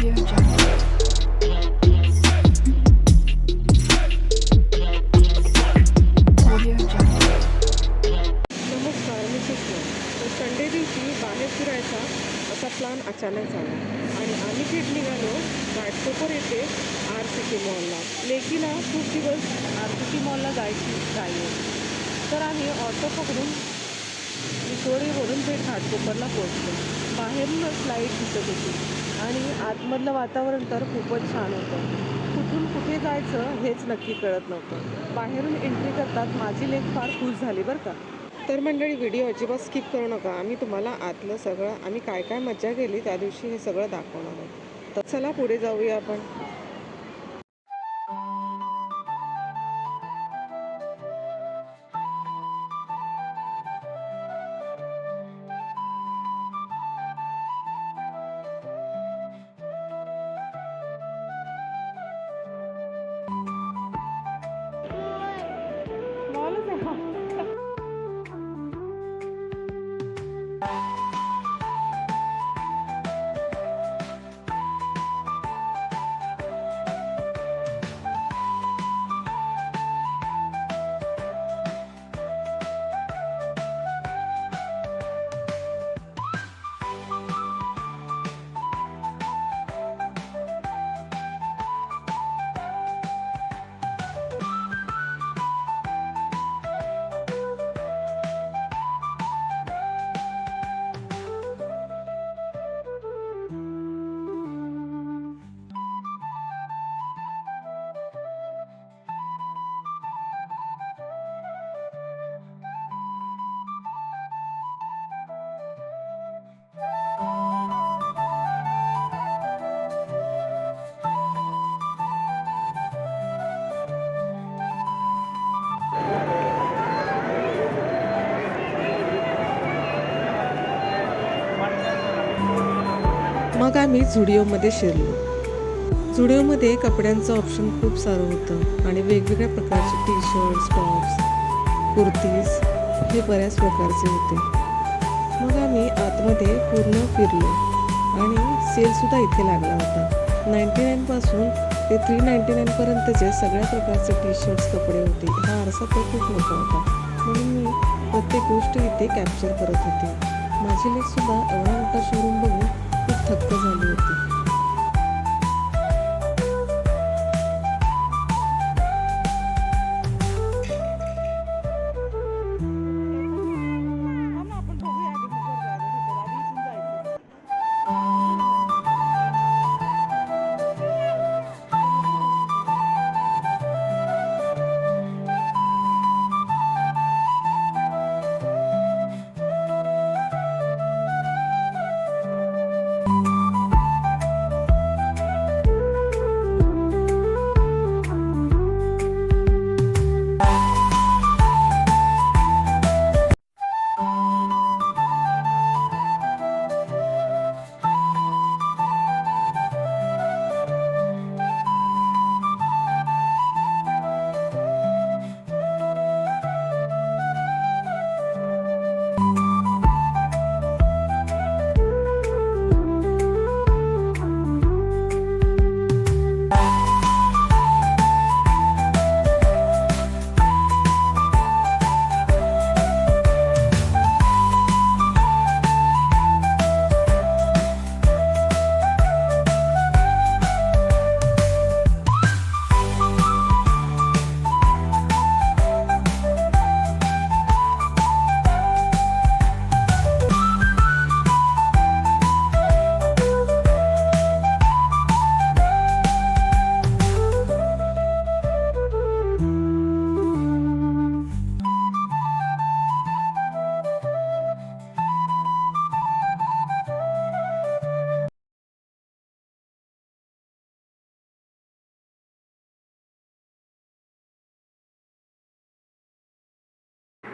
Sunday दिवशी बाहेर फिरायचा असा प्लॅन अचानक झाला आणि आम्ही थेट निघालो घाटकोपर येथे आर सी टी मॉलला लेकीला खूप दिवस आर सी टी मॉलला जायची घाई तर आम्ही ऑटो पकडून विक्रोळीवरून थेट घाटकोपरला पोहोचलो बाहेरूनच लाइट दिसत होती आणि आतमधलं वातावरण तर खूपच छान होतं. कुठून कुठे जायचं हेच नक्की कळत नव्हतं. बाहेरून एंट्री करतात माझी लेख फार खुश झाली बरं का. तर मंडळी व्हिडिओ अजिबात स्किप करू नका. आम्ही तुम्हाला आतलं सगळं आम्ही काय काय मज्जा केली त्या दिवशी हे सगळं दाखवणार आहोत. तर चला पुढे जाऊया आपण. मग आम्ही झुडिओमध्ये शिरलो. झुडिओमध्ये कपड्यांचं ऑप्शन खूप सारं होतं आणि वेगवेगळ्या प्रकारचे टी शर्ट्स टॉप्स कुर्तीज हे बऱ्याच प्रकारचे होते. मग आम्ही आतमध्ये पूर्ण फिरलो आणि सेलसुद्धा इथे लागला होता. नाईंटी नाईनपासून ते थ्री नाईंटी नाईनपर्यंतचे सगळ्या प्रकारचे टी शर्ट्स कपडे होते. हा आरसा तर खूप मोठा होता. म्हणून मी प्रत्येक गोष्ट इथे कॅप्चर करत होते. माझी लेकसुद्धा एवढा मोठा शोरूम बघून खूप थक्क झाली होती.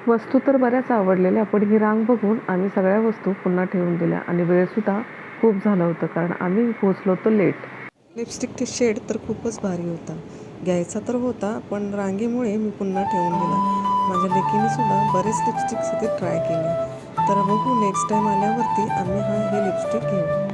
वस्तू तर बऱ्याच आवडलेल्या पण ही रांग बघून आम्ही सगळ्या वस्तू पुन्हा ठेवून दिल्या आणि वेळसुद्धा खूप झालं होतं कारण आम्ही पोचलो होतो लेट लिपस्टिकचे शेड तर खूपच भारी होता. घ्यायचा तर होता पण रांगेमुळे मी पुन्हा ठेवून दिला. माझ्या लेकीने सुद्धा बरेच लिपस्टिक्स इथे ट्राय केले. तर बघू नेक्स्ट टाईम आल्यावरती आम्ही हा हे लिपस्टिक घेऊ.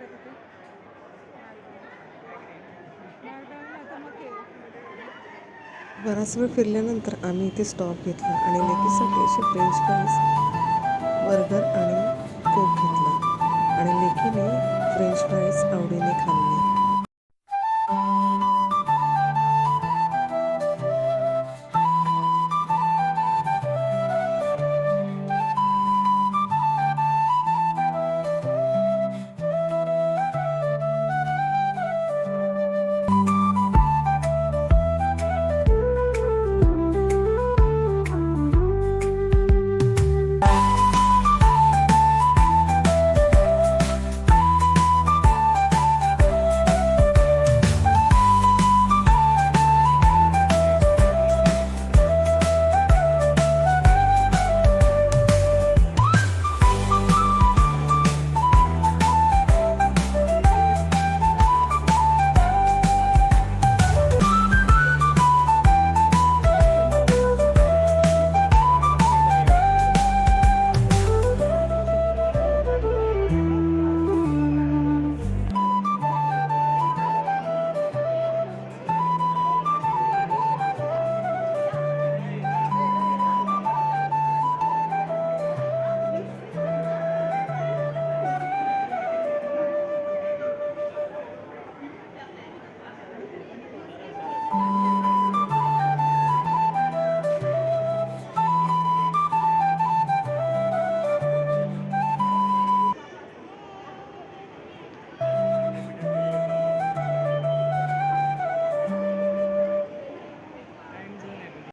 होते बराच वेळ फिरल्यानंतर आम्ही इथे स्टॉप घेतला आणि लेकीसाठी असे फ्रेंच फ्राईज बर्गर आणि कोक घेतला. आणि लेकीने फ्रेंच फ्राईज आवडीने खाल्ले.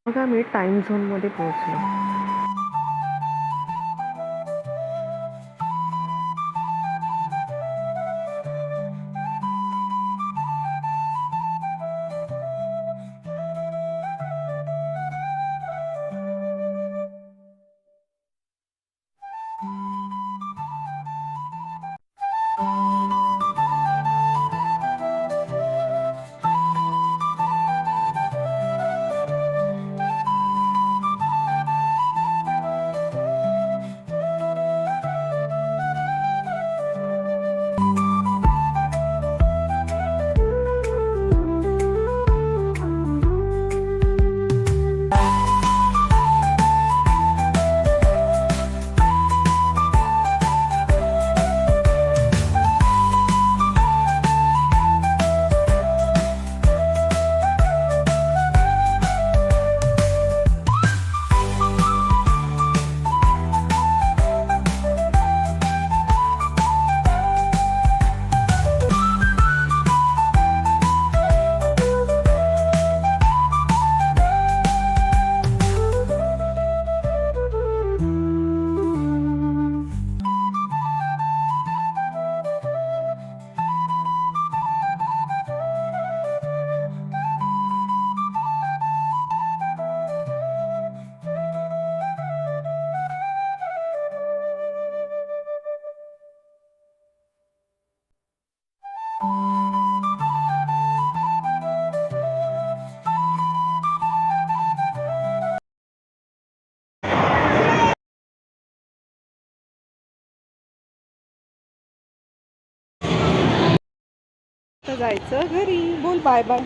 मग आम्ही टाईम झोनमध्ये पोहोचलो. जायचं घरी. बोल बाय बाय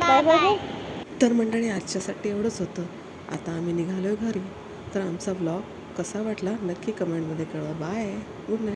बाय बाय तर मंडळी आजच्यासाठी एवढंच होतं. आता आम्ही निघालो घरी. तर आमचा ब्लॉग कसा वाटला नक्की कमेंटमध्ये कळवा. Bye good night